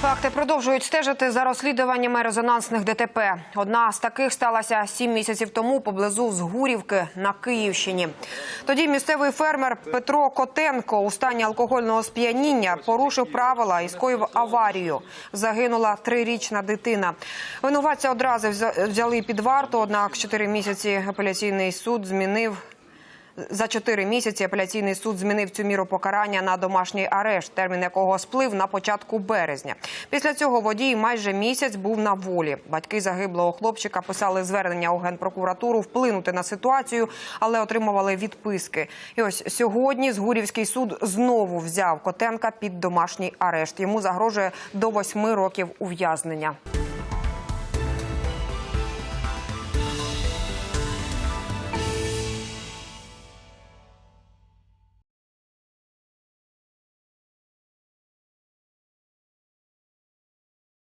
факти продовжують стежити за розслідуваннями резонансних ДТП. Одна з таких сталася сім місяців тому поблизу Згурівки на Київщині. Тоді місцевий фермер Петро Котенко у стані алкогольного сп'яніння порушив правила і скоїв аварію. Загинула трирічна дитина. Винуватця одразу взя- взяли під варту. Однак чотири місяці апеляційний суд змінив. За чотири місяці апеляційний суд змінив цю міру покарання на домашній арешт, термін якого сплив на початку березня. Після цього водій майже місяць був на волі. Батьки загиблого хлопчика писали звернення у генпрокуратуру вплинути на ситуацію, але отримували відписки. І ось сьогодні Згурівський суд знову взяв Котенка під домашній арешт. Йому загрожує до восьми років ув'язнення.